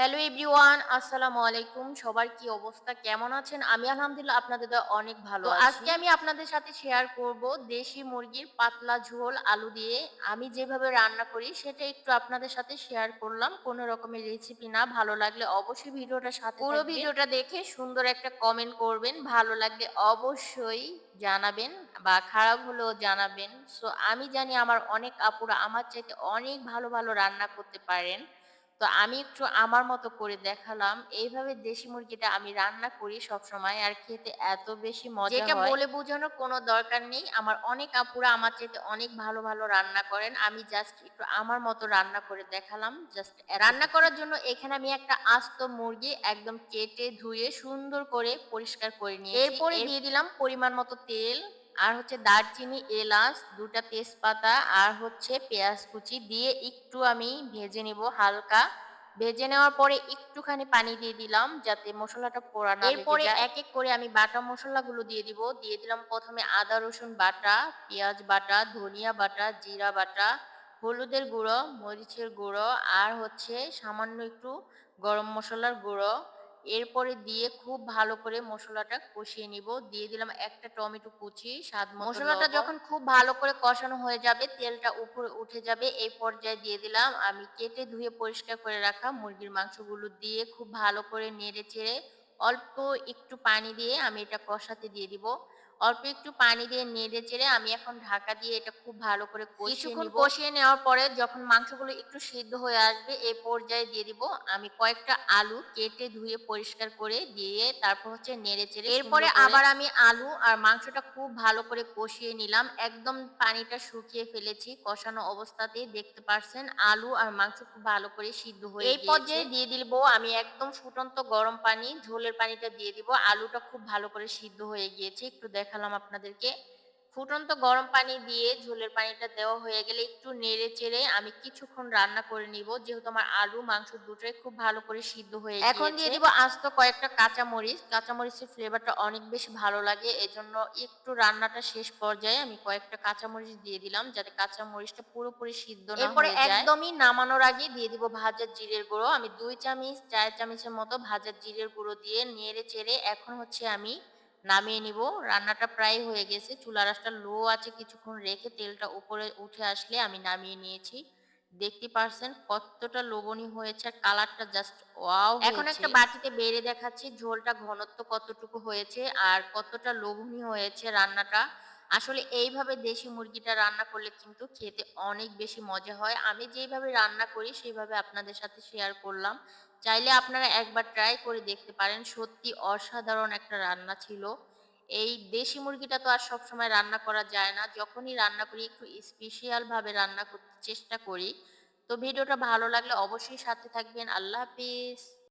Hello everyone আসসালামু আলাইকুম। সবার কি অবস্থা? কেমন আছেন? আমি আলহামদুলিল্লাহ আপনাদের অনেক ভালো আজকে আমি আপনাদের সাথে শেয়ার করব দেশি মুরগির পাতলা ঝোল আলু দিয়ে। আমি যেভাবে রান্না করি সেটা একটু আপনাদের সাথে শেয়ার করলাম। কোনো রকমের রেসিপি না ভালো লাগলে অবশ্যই ভিডিওটা সাথে পুরো ভিডিওটা দেখে সুন্দর একটা কমেন্ট করবেন। ভালো লাগলে অবশ্যই জানাবেন বা খারাপ হলেও জানাবেন। সো আমি জানি আমার অনেক আপুরা আমার চাইতে অনেক ভালো ভালো রান্না করতে পারেন। তো আমি একটু আমার মতো করে দেখালাম। এইভাবে দেশি মুরগিটা আমি রান্না করি সবসময়। আর খেতে এত বেশি মজা যেটা। বলে বোঝানোর কোনো দরকার নেই। আমার অনেক আপুরা আমার চাইতে অনেক ভালো, ভালো রান্না করেন। আমি জাস্ট একটু আমার মতো রান্না করে দেখালাম। জাস্ট রান্না করার জন্য এখানে আমি একটা আস্ত মুরগি একদম কেটে ধুয়ে সুন্দর করে পরিষ্কার করে নিয়েছি। এরপরে দিয়ে দিলাম পরিমাণ মতো তেল। আর হচ্ছে দারচিনি, এলাচ, দুটা তেজপাতা আর হচ্ছে পেঁয়াজ কুচি দিয়ে একটু আমি ভেজে নিব হালকা। ভেজে নেওয়ার পরে একটুখানি পানি দিয়ে দিলাম যাতে মশলাটা পোড়া না এরপরে এক এক করে আমি বাটা মশলাগুলো দিয়ে দিব। দিয়ে দিলাম প্রথমে আদা রসুন বাটা, পেঁয়াজ বাটা, ধনিয়া বাটা, জিরা বাটা, হলুদের গুঁড়ো, মরিচের গুঁড়ো আর হচ্ছে সামান্য একটু গরম মশলার গুঁড়ো। এরপরে দিয়ে খুব ভালো করে মশলাটা কষিয়ে নিব। দিয়ে দিলাম একটা টমেটো কুচি, স্বাদ মশলাটা যখন খুব ভালো করে কষানো হয়ে যাবে, তেলটা উপরে উঠে যাবে, এই পর্যায়ে দিয়ে দিলাম আমি কেটে ধুয়ে পরিষ্কার করে রাখা মুরগির মাংসগুলো দিয়ে খুব ভালো করে নেড়ে-চেড়ে অল্প একটু পানি দিয়ে আমি এটা কষাতে দিয়ে দিব। অল্প একটু পানি দিয়ে নেড়ে চেড়ে আমি এখন ঢাকা দিয়ে এটা খুব ভালো করে কিছুক্ষণ কষিয়ে নেওয়ার পরে যখন মাংসগুলো একটু সিদ্ধ হয়ে আসবে এই পর্যায়ে দিয়ে দিব আমি কয়েকটা আলু কেটে ধুয়ে পরিষ্কার করে দিয়ে তারপর হচ্ছে নেড়ে চেড়ে এরপরে আবার আমি আলু আর মাংসটা খুব ভালো করে কষিয়ে নিলাম। একদম পানিটা শুকিয়ে ফেলেছি কষানো অবস্থাতেই দেখতে পারছেন আলু আর মাংস খুব ভালো করে সিদ্ধ হয়ে এই পর্যায়ে দিয়ে দিব আমি একদম ফুটন্ত গরম পানি ঝোলের পানিটা দিয়ে দিব। আলুটা খুব ভালো করে সিদ্ধ হয়ে গিয়েছে একটু দেখালাম আপনাদেরকে। ফুটন্ত গরম পানি দিয়ে ঝোলের পানিটা দেওয়া হয়ে গেলে একটু নেড়ে চেড়ে আমি কিছুক্ষণ রান্না করে নিব। যেহেতু আমার আলু মাংস দুটোই খুব ভালো করে সিদ্ধ হয়ে এখন দিয়ে দিব আস্ত কয়েকটা কাঁচা মরিচ কাঁচা মরিচের ফ্লেভারটা অনেক বেশি ভালো লাগে এজন্য একটু রান্নাটা শেষ পর্যায়ে আমি কয়েকটা কাঁচা মরিচ দিয়ে দিলাম যাতে কাঁচা মরিচটা পুরোপুরি সিদ্ধ না হয়ে যায়। একদমই নামানোর আগে দিয়ে দিব ভাজা জিরের গুঁড়ো। আমি দুই চামচ চার চামচের মতো ভাজা জিরের গুঁড়ো দিয়ে নেড়ে চেড়ে এখন হচ্ছে আমি নামিয়ে নিব। রান্নাটা প্রায় হয়ে গেছে। চুলা রাসটা লো আছে কিছুক্ষণ রেখে তেলটা উপরে উঠে আসলে আমি নামিয়ে নিয়েছি। দেখতে পারছেন কতটা লোভনীয় হয়েছে আর কালারটা জাস্ট ওয়াও এখন একটা বাটিতে বেড়ে দেখাচ্ছি ঝোলটা ঘনত্ব কতটুকু হয়েছে আর কতটা লোভনীয় হয়েছে রান্নাটা। আসলে এইভাবে দেশি মুরগিটা রান্না করলে কিন্তু খেতে অনেক বেশি মজা হয়। আমি যেইভাবে রান্না করি, সেইভাবে আপনাদের সাথে শেয়ার করলাম। চাইলে আপনারা একবার ট্রাই করে দেখতে পারেন। সত্যি অসাধারণ একটা রান্না ছিল। এই দেশি মুরগিটা তো আর সবসময় রান্না করা যায় না। যখনই রান্না করি, একটু স্পেশাল ভাবে রান্না করতে চেষ্টা করি। তো ভিডিওটা ভালো লাগলে অবশ্যই সাথে থাকবেন। আল্লাহ হাফিজ।